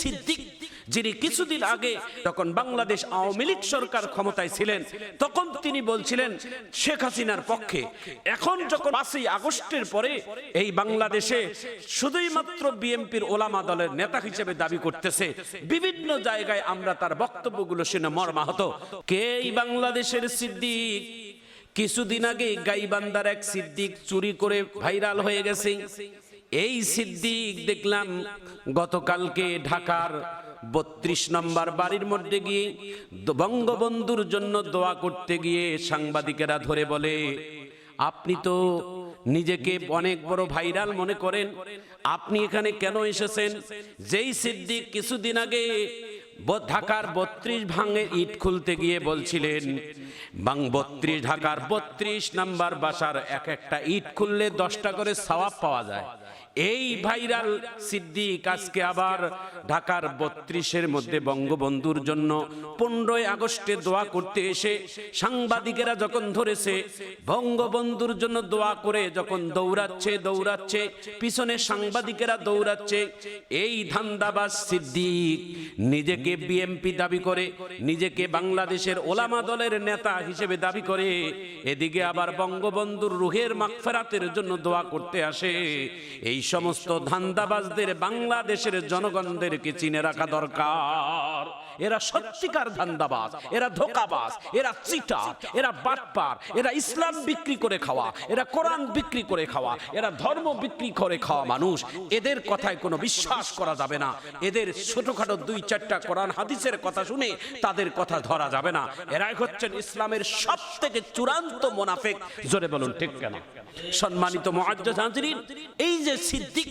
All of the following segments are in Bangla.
সিদ্দিক, যিনি কিছুদিন আগে যখন বাংলাদেশ আওয়ামী লীগ সরকার ক্ষমতায় ছিলেন, তখন তিনি বলছিলেন, শেখ হাসিনার পক্ষে। এখন যখন পাঁচই আগস্টের পরে এই বাংলাদেশে শুধুই মাত্র বিএনপির ওলামা দলের নেতা হিসেবে দাবি করতেছে, বিভিন্ন জায়গায় আমরা তার বক্তব্যগুলো শুনে মর্মাহত। কে এই বাংলাদেশের সিদ্দিক? কিছুদিন আগে গাইবান্দার এক সিদ্দিক চুরি করে ভাইরাল হয়ে গেছে। এই সিদ্দিক দেখলাম গতকালকে ঢাকার বত্রিশ নম্বর বাড়ির মধ্যে গিয়ে বঙ্গবন্ধুর জন্য দোয়া করতে গিয়ে সাংবাদিকেরা ধরে বলে, আপনি তো নিজেকে অনেক বড় ভাইরাল মনে করেন। আপনি এখানে কেন এসেছেন? যেই সিদ্দিক কিছুদিন আগে ঢাকার বত্রিশ ভাঙে ইট খুলতে গিয়ে বলছিলেন, বাং বত্রিশ, ঢাকার বত্রিশ নাম্বার বাসার এক একটা ইট খুললে দশটা করে সওয়াব পাওয়া যায়। এই ভাইরাল সিদ্দিক আজকে আবার ঢাকার বত্রিশের মধ্যে বঙ্গবন্ধুর জন্য পনেরোই আগস্টে দোয়া করতে এসে সাংবাদিকেরা যখন ধরেছে, বঙ্গবন্ধুর জন্য দোয়া করে যখন দৌড়াচ্ছে দৌড়াচ্ছে, পিছনে সাংবাদিকেরা দৌড়াচ্ছে, এই ধান্দাবাজ সিদ্দিক নিজেকে বিএমপি দাবি করে, নিজেকে বাংলাদেশের ওলামা দলের নেতা হিসেবে দাবি করে, এদিকে আবার বঙ্গবন্ধুর রুহের মাগফেরাতের জন্য দোয়া করতে আসে। এই সমস্ত ধান্দাবাজদের বাংলাদেশের জনগণদেরকে চিনে রাখা দরকার। এরা সত্যিকার ধান্দাবাজ, এরা ধোকাবাজ, এরা চিটার, এরা বাটপার, এরা ইসলাম বিক্রি করে খাওয়া, এরা কোরআন বিক্রি করে খাওয়া, এরা ধর্ম বিক্রি করে খাওয়া মানুষ। এদের কথায় কোনো বিশ্বাস করা যাবে না। এদের ছোটখাটো দুই চারটা কোরআন হাদিসের কথা শুনে তাদের কথা ধরা যাবে না। এরাই হচ্ছেন ইসলামের সব থেকে চূড়ান্ত মোনাফেক। জোরে বলুন, ঠিক কেন? সম্মানিত হাজরিন, এই যে সিদ্দিক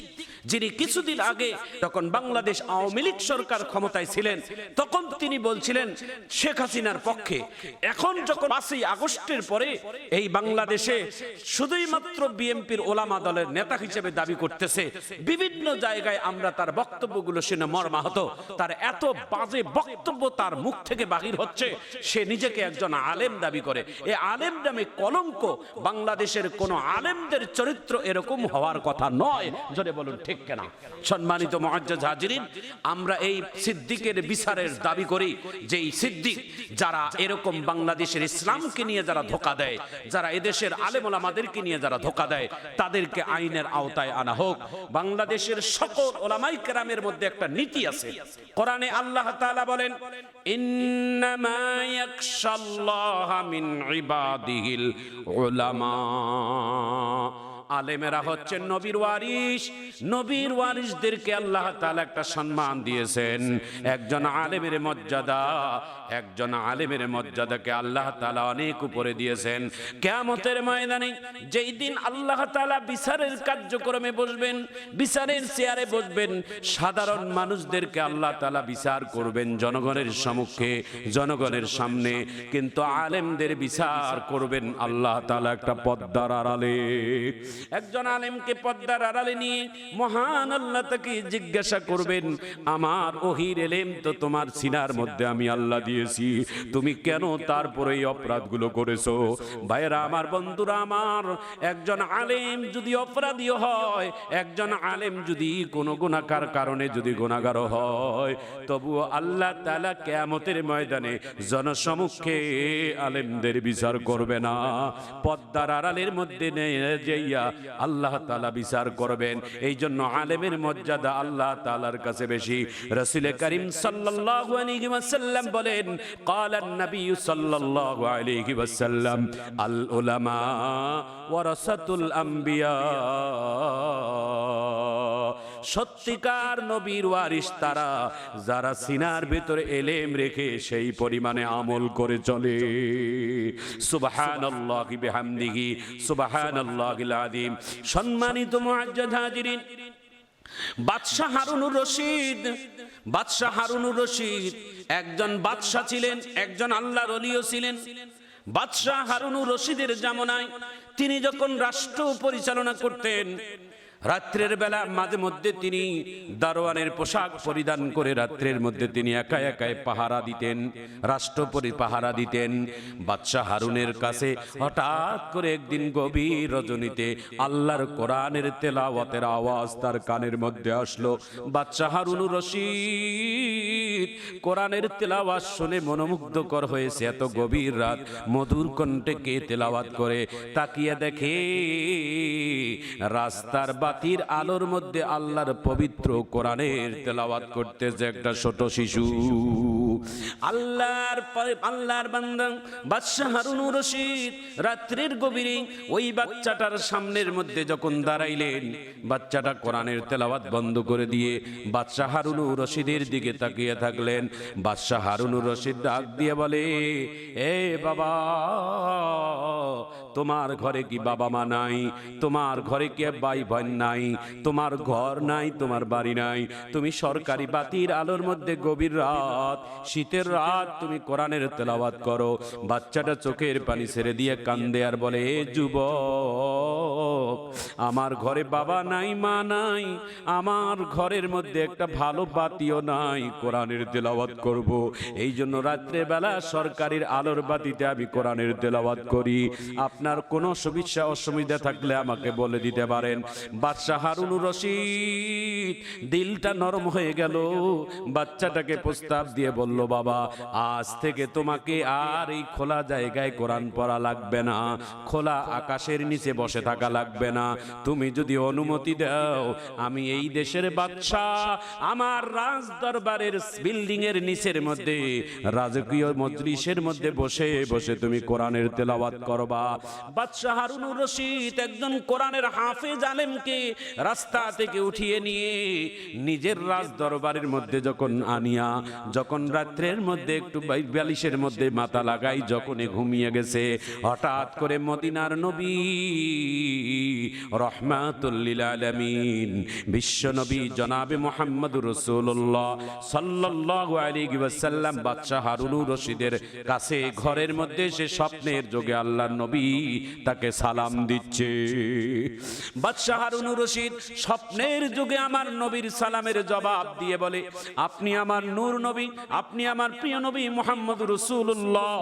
যিনি কিছুদিন আগে যখন বাংলাদেশ আওয়ামী লীগ সরকার ক্ষমতায় ছিলেন, তখন তিনি বলছিলেন, শেখ হাসিনার পক্ষে এখন যখন পাঁচই আগস্টের পরে এই বাংলাদেশে শুধুই মাত্র বিএনপির ওলামা দলের নেতা হিসেবে দাবি করতেছে, বিভিন্ন জায়গায় আমরা তার বক্তব্যগুলো শুনে মর্মাহত। তার এত বাজে বক্তব্য তার মুখ থেকে বাহির হচ্ছে, সে নিজেকে একজন আলেম দাবি করে। এই আলেম নামে কলঙ্ক বাংলাদেশের কোন আলেমদের চরিত্র এরকম হওয়ার কথা নয়। জোরে বলুন, ঠিক কেনা। সম্মানিত মহাজ্জাজ হাজিরিন, আমরা এই সিদ্দিকের বিচারের দাবি করি যে এই সিদ্দিক যারা এরকম বাংলাদেশের ইসলামকে নিয়ে যারা ধোকা দেয়, যারা এদেশের আলেম আমাদেরকে নিয়ে যারা ধোকা দেয়, তাদেরকে আইনের আওতায় আনা হোক। বাংলাদেশের সকল ওলামাই কেরামের মধ্যে একটা নীতি আছে। কোরআনে আল্লাহ তাআলা বলেন, ইন্নামা ইয়াখশাল্লাহা মিন ইবাদিহিল উলামা। আলেমেরা হচ্ছেন নবীর ওয়ারিস নবীর ওয়ারিসদেরকে আল্লাহ তাআলা একটা সম্মান দিয়েছেন। একজন আলেমের মর্যাদা, একজন আলেমের মর্যাদাকে আল্লাহ তাআলা অনেক উপরে দিয়েছেন। কিয়ামতের ময়দানে যেই দিন আল্লাহ তাআলা বিচারের কার্যক্রমে বসবেন, বিচারের চেয়ারে বসবেন, সাধারণ মানুষদেরকে আল্লাহ তাআলা বিচার করবেন জনগণের সম্মুখে, জনগণের সামনে। কিন্তু আলেমদের বিচার করবেন আল্লাহ তাআলা একটা পদ্মার আড়ালে। একজন আলেমকে পদ্মার আড়ালে নিয়ে মহান আল্লাহ তাকে জিজ্ঞাসা করবেন, আমার ওহির এলেম তো তোমার সিনার মধ্যে আমি আল্লাহ দিয়েছি। তুমি কেন তারপরে এই অপরাধগুলো করেছ? ভাইয়েরা, আমার বন্ধুরা, আমার একজন আলেম যদি অপরাধী হয়, একজন আলেম যদি কোনো গুণাকার কারণে যদি গুণাগার হয়, তবুও আল্লাহ তাআলা কেয়ামতের ময়দানে জনসমুখে আলেমদের বিচার করবে না। পদ্মার আড়ালের মধ্যে যাইয়া আল্লাহ তাআলা বিচার করবেন এই জন্য আলেমের মর্যাদা আল্লাহ তাআলার কাছে বেশি রাসূল করিম সাল্লাল্লাহু আলাইহি ওয়াসাল্লাম বলেন قال النبي صلى الله عليه وسلم العلماء ورثة الانبياء সত্যিকার নবীর ওয়ারিস তারা, যারা সিনার ভিতরে এলেম রেখে সেই পরিমাণে আমল করে চলে। সুবহানাল্লাহি বিহামদিহি, সুবহানাল্লাহিল আযীম। সম্মানিত মুআজ্জাজ হাজিরিন, বাদশাহ হারুনুর রশিদ, বাদশাহ হারুনুর রশিদ, একজন বাদশাহ ছিলেন, একজন আল্লাহর অলিও ছিলেন। বাদশাহ হারুনুর রশিদের জামনায় তিনি যখন রাষ্ট্র পরিচালনা করতেন রাত্রের বেলা মাঝে মধ্যে তিনি দারোয়ানের পোশাক পরিধান করে রাত্রের মধ্যে তিনি একা একাই পাহারা দিতেন রাষ্ট্রপরি পাহারা দিতেন। বাদশাহ হারুনের কাছে হঠাৎ করে একদিন গভীর রজনীতে আল্লাহর কোরআনের তেলাওয়াতের আওয়াজ তার কানের মধ্যে আসলো। বাদশাহ হারুন রশিদ, কোরআনের তেলাওয়াত শুনে মনোমুগ্ধকর হয়েছে। এত গভীর রাত মধুর কণ্ঠে কে তেলাওয়াত করে তাকিয়ে দেখে? রাস্তার বাতির আলোর মধ্যে আল্লাহর পবিত্র কোরআনের তেলাওয়াত করতেছে একটা ছোট শিশু। আল্লাহর আল্লাহর বান্দা বাদশাহ হারুনুর রশিদ রাত্রির গভীরে ওই বাচ্চাটার সামনের মধ্যে যখন দাঁড়াইলেন, বাচ্চাটা কোরআনের তেলাওয়াত বন্ধ করে দিয়ে বাদশাহ হারুনুর রশিদের দিকে তাকিয়ে থাকলেন। বাদশাহ হারুনুর রশিদ ডাক দিয়ে বলে, এ বাবা, তোমার ঘরে কি বাবা মা নাই? তোমার ঘরে কি ভাই বোন নাই? তোমার ঘর নাই, তোমার বাড়ি নাই? তুমি সরকারি বাতির আলোর মধ্যে গভীর রাত শীতের রাত তুমি কোরআনের তেলাওয়াত করো, বাচ্চাটা চোখের পানি ছেড়ে দিয়ে কান্দে আর বলে, এ আমার ঘরে বাবা নাই, মা নাই, আমার ঘরের মধ্যে একটা ভালো বাতিও নাই, কোরআনের তেলাওয়াত করব। এই জন্য রাত্রে বেলা সরকারের আলোর বাতিতে আমি কোরআনের তেলাওয়াত করি। আপনার কোনো সমস্যা, অসুবিধা থাকলে আমাকে বলে দিতে পারেন। বাদশাহ হারুনুর রশিদ, দিলটা নরম হয়ে গেল। বাচ্চাটাকে প্রস্তাব দিয়ে বলল, বাবা, আজ থেকে তোমাকে আর এই খোলা জায়গায় কোরআন পড়া লাগবে না। খোলা আকাশের নিচে বসে থাকা লাগবে। না। তুমি যদি অনুমতি দাও, আমি এই দেশের বাদশাহ আমার রাজ দরবারের বিল্ডিং এর নিচের মধ্যে, রাজকীয় মজলিসের মধ্যে বসে বসে তুমি কোরআনের তেলাওয়াত করবা। বাদশাহ হারুনুর রশিদ একজন কোরআনের হাফেজ আলেমকে রাস্তা থেকে উঠিয়ে নিয়ে নিজের রাজ দরবারের মধ্যে যখন আনিয়া, যখন রাত্রের মধ্যে একটু বালিশের মধ্যে মাথা লাগাই, যখনই ঘুমিয়ে গেছে, হঠাৎ করে মদিনার নবী রহমাতুল্লিল জনাবে মোহাম্মদ রসুল্লাহ সাল্লাল্লাহু আলাইহি ওয়াসাল্লাম রশিদের কাছে ঘরের মধ্যে সে স্বপ্নের যোগে আল্লাহর নবী তাকে সালাম দিচ্ছে। হারুনুর রশিদ স্বপ্নের যুগে আমার নবীর সালামের জবাব দিয়ে বলে, আপনি আমার নূর নবী, আপনি আমার প্রিয় নবী মোহাম্মদ রসুল্লাহ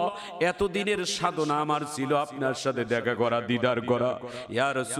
এতদিনের সাধনা আমার ছিল আপনার সাথে দেখা করা, দিদার করা। রসুল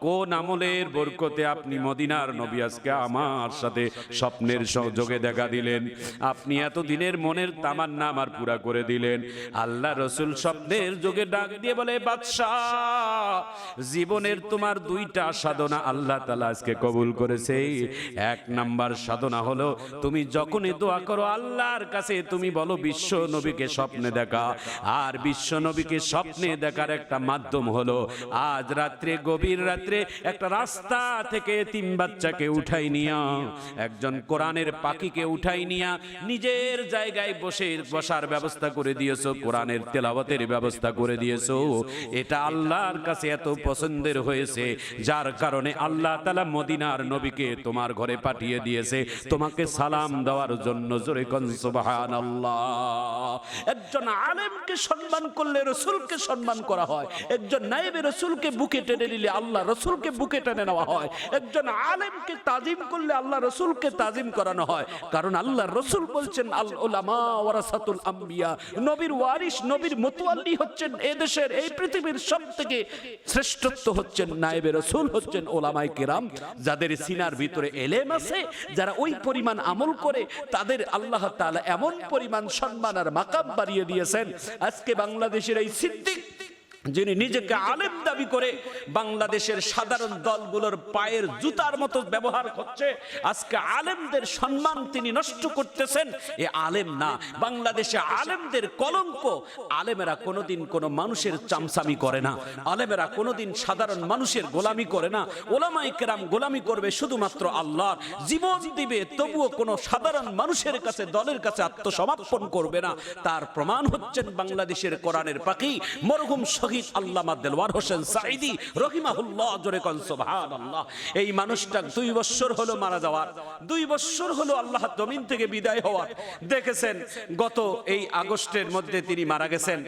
কোন আমলের বরকতে আপনি মদিনার নবী আজকে আমার সাথে স্বপ্নের সহযোগে দেখা দিলেন? আপনি এত দিনের মনের তামান্না আমার পুরা করে দিলেন। আল্লাহ রসুল স্বপ্নের যোগে ডাক দিয়ে বলে, বাদশাহ, জীবনের তোমার দুইটা সাধনা আল্লাহ তালা আজকে কবুল করেছে। এক নাম্বার সাধনা হলো, তুমি যখনই দোয়া করো, আল্লাহর কাছে তুমি বলো, বিশ্ব নবীকে স্বপ্নে দেখা। আর বিশ্ব নবীকে স্বপ্নে দেখার একটা মাধ্যম হলো, আজ রাত্রে, গভীর রাত্রে একটা রাস্তা থেকে তিন বাচ্চাকে উঠাই নিয়া, একজন কোরআনের পাখিকে উঠাই নিয়া, নিজের জায়গায় বসে বসার ব্যবস্থা করে দিয়েছ, কোরআনের তেলাওয়াতের ব্যবস্থা করে দিয়েছ। এটা আল্লাহর কাছে এত পছন্দের হয়েছে, যার কারণে আল্লাহ তালা মদিনার নবীকে তোমার ঘরে পাঠিয়ে দিয়েছে। তোমাকে সালাম দেওয়ার জন্য জোরে কনসবাহান আল্লাহ একজন আলেমকে সম্মান করলে রসুলকে সম্মান করা হয়, একজন নাইবে রসুলকে বুকে টেনে নিলে আল্লাহ রসুলকে বুকে টেনে নেওয়া হয়। একজন আলেমকে তাজিম করলে আল্লাহ রসুলকে তাজিম করানো হয়। কারণ আল্লাহ রসুল বলছেন, আল ওলামা ওয়ারাসাতুল আম্বিয়া। নবীর ওয়ারিস নবীর মতুয়াল্লি হচ্ছেন এ দেশের, এই পৃথিবীর সব থেকে শ্রেষ্ঠত্ব হচ্ছেন নায়েবে রসুল হচ্ছেন ওলামাই কেরাম। যাদের সিনার ভিতরে এলেম আছে, যারা ওই পরিমাণ আমল করে, তাদের আল্লাহ তাআলা এমন পরিমাণ সম্মান আর মাকাম বাড়িয়ে দিয়েছেন। আজকে বাংলাদেশের এই সিদ্দিক, যিনি নিজেকে আলেম দাবি করে বাংলাদেশের সাধারণ দলগুলোর পায়ের জুতার মতো ব্যবহার করছে আজকে আলেমদের সম্মান তিনি নষ্ট করতেছেন। এ আলেম না। বাংলাদেশে আলেমদের কলঙ্ক। আলেমেরা কোনোদিন কোনো মানুষের চামচামি করে না। আলেমেরা কোনোদিন সাধারণ মানুষের গোলামি করে না। ওলামাই কেরাম গোলামি করবে শুধুমাত্র আল্লাহর। জীবন দিবে, তবুও কোনো সাধারণ মানুষের কাছে, দলের কাছে আত্মসমর্পণ করবে না। তার প্রমাণ হচ্ছেন বাংলাদেশের কোরআনের পাখি, মরহুম শহীদ আল্লামা দেলওয়ার হোসেন সাইদি রহিমাহুল্লাহ, জোরে কন সুবহানাল্লাহ। এই মানুষটা দুই বছর হলো মারা যাওয়ার, দুই বছর হলো আল্লাহ জমিন থেকে বিদায় দেখেছেন, গত এই আগস্টের মধ্যে তিনি মারা গেছেন।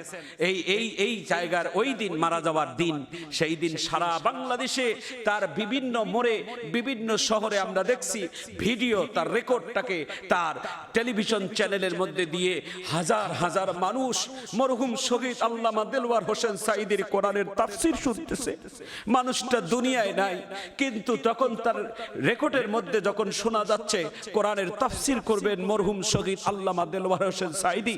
এই এই এই জায়গার ওই দিন মারা যাওয়ার দিন, সেই দিন সারা বাংলাদেশে তার বিভিন্ন মোড়ে, বিভিন্ন শহরে আমরা দেখছি ভিডিও, তার রেকর্ডটাকে তার টেলিভিশন চ্যানেলের মধ্যে দিয়ে হাজার হাজার মানুষ মরহুম শহীদ আল্লামা দেলওয়ার হোসেন সাইদির কোরআনের তাফসির শুনতেছে। মানুষটা দুনিয়ায় নাই, কিন্তু তখন তার রেকর্ডের মধ্যে যখন শোনা যাচ্ছে, কোরআনের তাফসির করবেন মরহুম শহীদ আল্লামা দেলওয়ার হোসেন সাইদি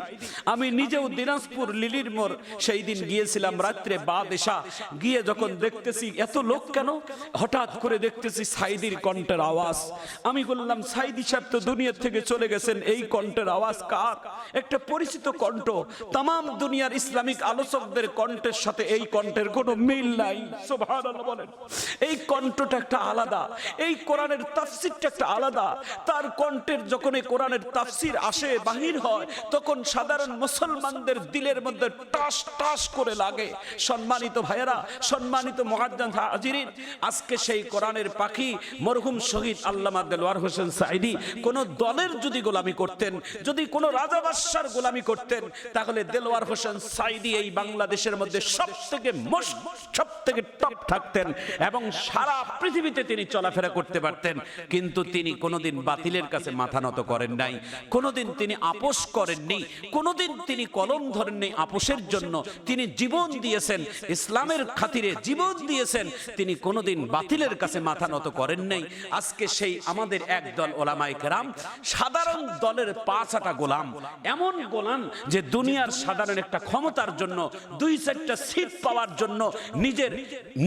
আমি নিজেও দিনাজপুর লিলির মোড় সেই দিন গিয়েছিলাম রাত্রে বাদ এসা গিয়ে যখন দেখতেছি, এত লোক কেন? হঠাৎ করে দেখতেছি সাইদির কণ্ঠের আওয়াজ। আমি বললাম সাইদি সাহেব তো দুনিয়া থেকে চলে গেছেন, এই কণ্ঠের আওয়াজ কার? একটা পরিচিত কণ্ঠ। তাম দুনিয়ার ইসলামিক আলোচকদের কণ্ঠের সাথে এই কণ্ঠের কোনো মিল নাই বলেন। এই কণ্ঠটা একটা আলাদা, এই কোরআনের তাফসিরটা একটা আলাদা। তার কণ্ঠের যখন এই কোরআনের তাফসির আসে, বাহির হয়, তখন সাধারণ মুসলমানদের দিলের মধ্যে টাস টাস করে লাগে। সম্মানিত ভাইয়েরা, সম্মানিত মহাজ্জান হাজিরিন, আজকে সেই কোরআনের পাখি মরহুম শহীদ আল্লামা দেলোয়ার হোসেন সাইদি কোন দলের যদি গোলামি করতেন, যদি কোনো রাজা বাদশার গোলামি করতেন, তাহলে দেলোয়ার হোসেন সাইদি এই বাংলাদেশের মধ্যে সব থেকে সব থেকে টপ থাকতেন এবং সারা পৃথিবীতে তিনি চলাফেরা করতে পারতেন। কিন্তু তিনি কোনোদিন বাতিলের কাছে মাথা নত করেন নাই। কোনোদিন তিনি আপোষ করেননি কোনোদিন তিনি কলম ধরেননি আপোষের জন্য। তিনি জীবন দিয়েছেন, ইসলামের খাতিরে জীবন দিয়েছেন। তিনি কোনোদিন বাতিলের কাছে মাথা নত করেন নাই। আজকে সেই আমাদের একদল ওলামাই কেরাম, সাধারণ দলের পাঁচাটা গোলাম। এমন গোলাম যে দুনিয়ার সাধারণ একটা ক্ষমতার জন্য, দুই চারটা সিট পাওয়ার জন্য নিজের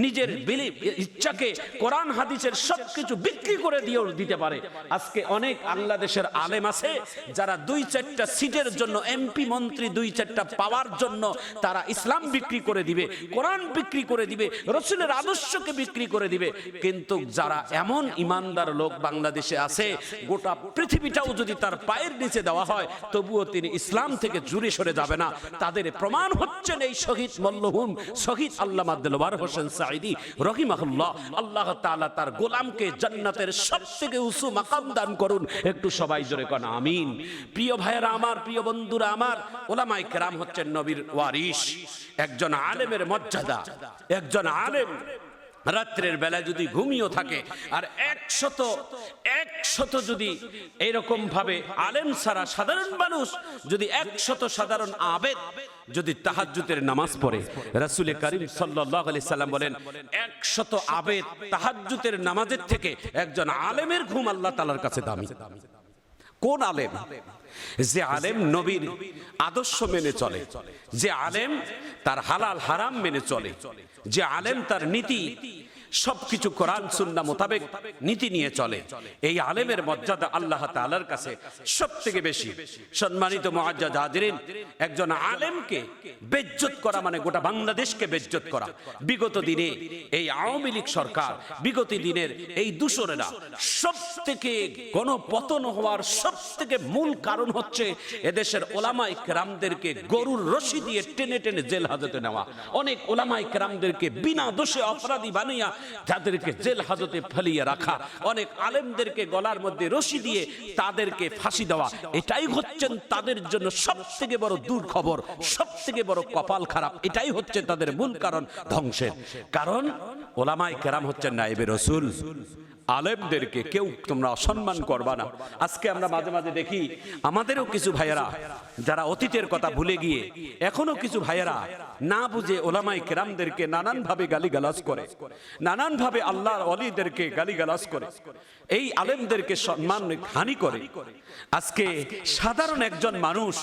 নিজের বিলি ইচ্ছাকে কোরআন হাদিসের সবকিছু বিক্রি করে দিয়েও দিতে পারে। আজকে অনেক বাংলাদেশের আলেম আছে, যারা দুই চারটা সিটের জন্য এমপি মন্ত্রী দুই চারটা পাওয়ার জন্য তারা ইসলাম বিক্রি করে দিবে, কোরআন বিক্রি করে দিবে, রসুলের আদর্শকে বিক্রি করে দিবে। কিন্তু যারা এমন ইমানদার লোক বাংলাদেশে আছে, গোটা পৃথিবীটাও যদি তার পায়ের নিচে দেওয়া হয়, তবুও তিনি ইসলাম থেকে জুড়ে সরে যাবে না। তাদের প্রমাণ হচ্ছেন এই শহীদ মল্লহুম শহীদ আল্লামা দিলবার হোসেন সাইদি রহিমাহুল্লাহ, আল্লাহ তাআলা তার গোলামকে জান্নাতের সবথেকে উঁচু মাকাম দান করুন। একটু সবাই জোরে কন, আমিন। প্রিয় ভাইয়েরা আমার, প্রিয় বন্ধুরা আমার ওলামাই কেরাম হচ্ছেন নবীর ওয়ারিস একজন আলেমের মর্যাদা, একজন আলেম রাত্রের বেলা যদি ঘুমিয়েও থাকে, আর একশত একশত যদি এরকম ভাবে আলেম সারা সাধারণ মানুষ, যদি একশত সাধারণ আবেদ যদি তাহাজ্জুদের নামাজ পড়ে, রাসূল করিম আলাইহি সাল্লাম বলেন, একশত আবেদ তাহাজ্জুদের নামাজের থেকে একজন আলেমের ঘুম আল্লাহ তালার কাছে দামি। কোন আলেম? যে আলেম নবীর আদর্শ মেনে চলে, যে আলেম তার হালাল হারাম মেনে চলে, যে আলেম তার নীতি সবকিছু কোরআন, সুন্না মোতাবেক নীতি নিয়ে চলে। এই আলেমের মর্যাদা আল্লাহ তাআলার কাছে সব থেকে বেশি। সম্মানিত মুআজ্জাজ হাজিরিন, একজন আলেমকে বেজ্জত করা মানে গোটা বাংলাদেশকে বেজ্জত করা। বিগত দিনে এই আওয়ামী লীগ সরকার, বিগত দিনের এই দূষণেরা সব থেকে গণপতন হওয়ার সব থেকে মূল কারণ হচ্ছে এদেশের ওলামাই কেরামদেরকে গরুর রশি দিয়ে টেনে টেনে জেল হাজতে নেওয়া। অনেক ওলামাই ক্রামদেরকে বিনা দোষে অপরাধী বানিয়ে যাদেরকে জেল হাজতে ফেলিয়ে রাখা, অনেক আলেমদেরকে গলার মধ্যে রশি দিয়ে তাদেরকে ফাঁসি দেওয়া, এটাই হচ্ছেন তাদের জন্য সব থেকে বড় দূর খবর সব থেকে বড় কপাল খারাপ, এটাই হচ্ছে তাদের মূল কারণ ধ্বংসের। কারণ ওলামাই কেরাম হচ্ছেন নাইবে রসুল। আলেমদেরকে কেউ তোমরা অসম্মান করবা না। আজকে আমরা মাঝে মাঝে দেখি, আমাদেরও কিছু ভাইয়েরা যারা অতীতের কথা ভুলে গিয়ে, এখনও কিছু ভাইয়েরা না বুঝে ওলামাই কেরামদেরকে নানানভাবে গালিগালাজ করে, নানানভাবে আল্লাহর অলিদেরকে গালিগালাজ করে, এই আলেমদেরকে সম্মান হানি করে। আজকে সাধারণ একজন মানুষ,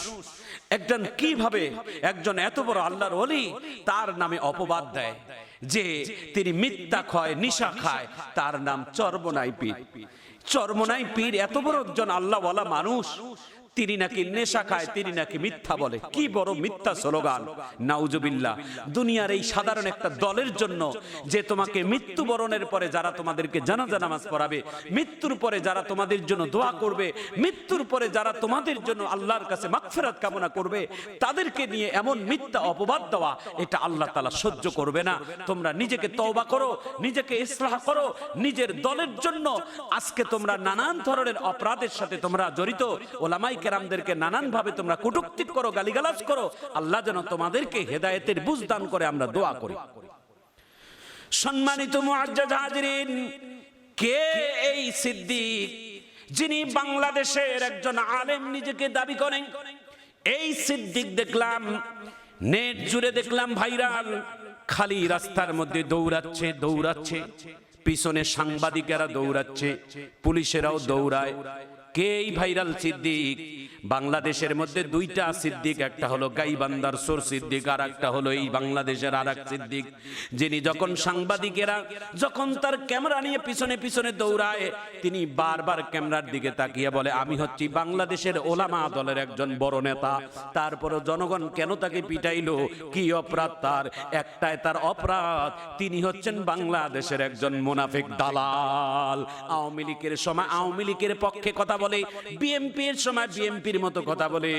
একজন কীভাবে একজন এত বড় আল্লাহর অলি তার নামে অপবাদ দেয়। যে তিনি মিথ্যা খায় নিশা খায়, তার নাম চর্বনাই পীর চর্মনাই পীর এত বড় একজন আল্লাহওয়ালা মানুষ তিনি নাকি নেশা খায়, তিনি নাকি মিথ্যা বলে। কি বড় মিথ্যা স্লোগান। নাউজুবিল্লাহ, দুনিয়ার এই সাধারণ একটা দলের জন্য যে তোমাকে মৃত্যুবরণের পরে যারা তোমাদেরকে জানাজা নামাজ পড়াবে, মৃত্যুর পরে যারা তোমাদের জন্য দোয়া করবে, মৃত্যুর পরে যারা তোমাদের জন্য আল্লাহর কাছে মাগফিরাত কামনা করবে, তাদেরকে নিয়ে এমন মিথ্যা অপবাদ দেওয়া, এটা আল্লাহ তাআলা সহ্য করবে না। তোমরা নিজেকে তওবা করো, নিজেকে ইসলাহ করো, নিজের দলের জন্য। আজকে তোমরা নানান ধরনের অপরাধের সাথে তোমরা জড়িত। ওলামাই কেরামদেরকে নানান ভাবে তোমরা কটুক্তি করো, গালিগালাজ করো। আল্লাহ যেন তোমাদেরকে হেদায়েতের বুঝ দান করে আমরা দোয়া করি। সম্মানিত কে এই সিদ্দিক যিনি বাংলাদেশের একজন আলেম নিজেকে দাবি করেন? এই সিদ্দিক দেখলাম, নেট জুড়ে দেখলাম ভাইরাল, খালি রাস্তার মধ্যে দৌড়াচ্ছে দৌড়াচ্ছে। পিছনে সাংবাদিকেরা দৌড়াচ্ছে, পুলিশেরাও দৌড়ায়। কে ভাইরাল সিদ্দিক? বাংলাদেশের মধ্যে দুইটা সিদ্দিক, একটা হলো গাইবান্দার সোর সিদ্দিক আর একটা হলো এই বাংলাদেশের আর এক সিদ্দিক, যিনি যখন সাংবাদিকেরা যখন তার ক্যামেরা নিয়ে পিছনে পিছনে দৌড়ায়, তিনি বারবার ক্যামেরার দিকে তাকিয়ে বলে, আমি হচ্ছি বাংলাদেশের ওলামা দলের একজন বড় নেতা। তারপরে জনগণ কেন তাকে পিটাইলো? কি অপরাধ তার? একটাই তার অপরাধ, তিনি হচ্ছেন বাংলাদেশের একজন মুনাফিক দালাল। আওয়ামী লীগের সময়, আওয়ামী লীগের পক্ষে কথা বলে, বিএনপির সময় বিএনপির মতো কথা বলে।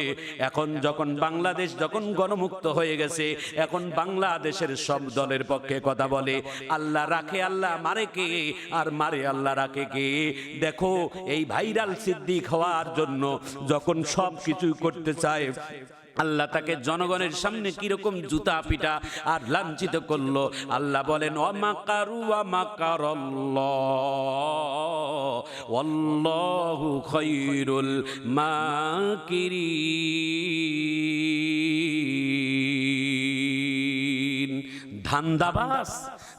এখন যখন বাংলাদেশ যখন গণমুক্ত হয়ে গেছে, এখন বাংলাদেশের সব দলের পক্ষে কথা বলে। আল্লাহ রাখে, আল্লাহ মারে কে? আর মারে আল্লাহ রাখে কে? দেখো, এই ভাইরাল সিদ্দিক হওয়ার জন্য যখন সব কিছুই করতে চায় আল্লাহ তাকে জনগণের সামনে কীরকম জুতা পিটা আর লাঞ্ছিত করল। আল্লাহ বলেন অমাকারু ওয়াল্লাহু খৈরুল মাকিরিন। ধান্দাবাজ।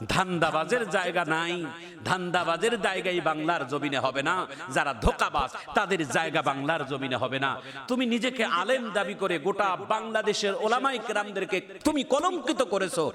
ধান্দাবাজের জায়গা নাই। ধান্দাবাজের জায়গায় বাংলার জমিনে হবে না। যারা ধোকাবাজ, তাদের জায়গা বাংলার জমিনে হবে না। তুমি নিজেকে আলেম দাবি করে গোটা বাংলাদেশের ওলামাই কেরামদেরকে তুমি কলঙ্কিত করেছ।